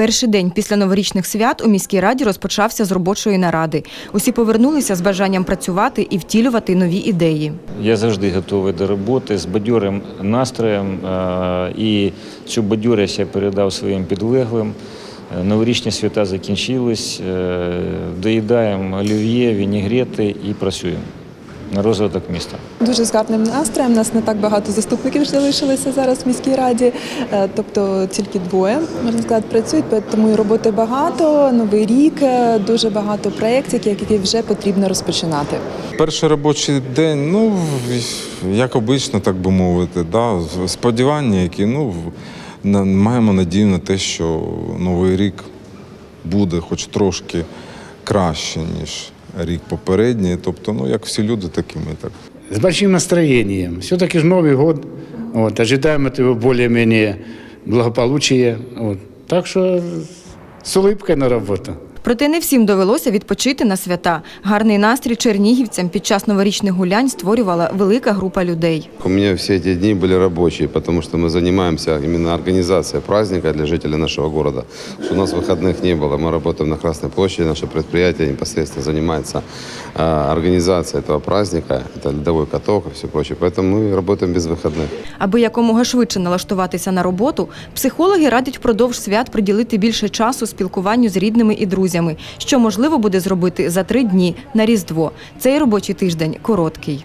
Перший день після новорічних свят у міській раді розпочався з робочої наради. Усі повернулися з бажанням працювати і втілювати нові ідеї. Я завжди готовий до роботи з бадьорим настроєм, е, і цю бадьорість я передав своїм підлеглим. Е, Новорічні свята закінчились, е, доїдаємо олів'є, вінігрети і працюємо на розвиток міста. Дуже з гарним настроєм. У нас не так багато заступників залишилося зараз в міській раді, е, тобто тільки двоє, можна сказати, працюють, тому і роботи багато, новий рік, е, дуже багато проєктів, які вже потрібно розпочинати. Перший робочий день, ну, як обично, так би мовити, да, сподівання, які ну, маємо надію на те, що новий рік буде хоч трошки краще, ніж рік попередній. Тобто, ну, як всі люди, так і ми так. З большим настроєнням. Все-таки ж Новий год. От, ожидаємо от більш-менш благополуччя. Вот. Так що з улыбкой на работу. Проте не всім довелося відпочити на свята. Гарний настрій чернігівцям під час новорічних гулянь створювала велика група людей. У меня все эти дни были рабочие, потому что мы занимаемся именно организацией праздника для жителей нашего города. Что у нас выходных не было. Мы работаем на Красной площади, наше предприятие непосредственно занимается а, организацией этого праздника. Это ледовой каток и все прочее. Поэтому мы работаем без выходных. Аби якомога швидше налаштуватися на роботу, психологи радять впродовж свят приділити більше часу спілкуванню з рідними і друзями, що можливо буде зробити за три дні на Різдво. Цей робочий тиждень короткий.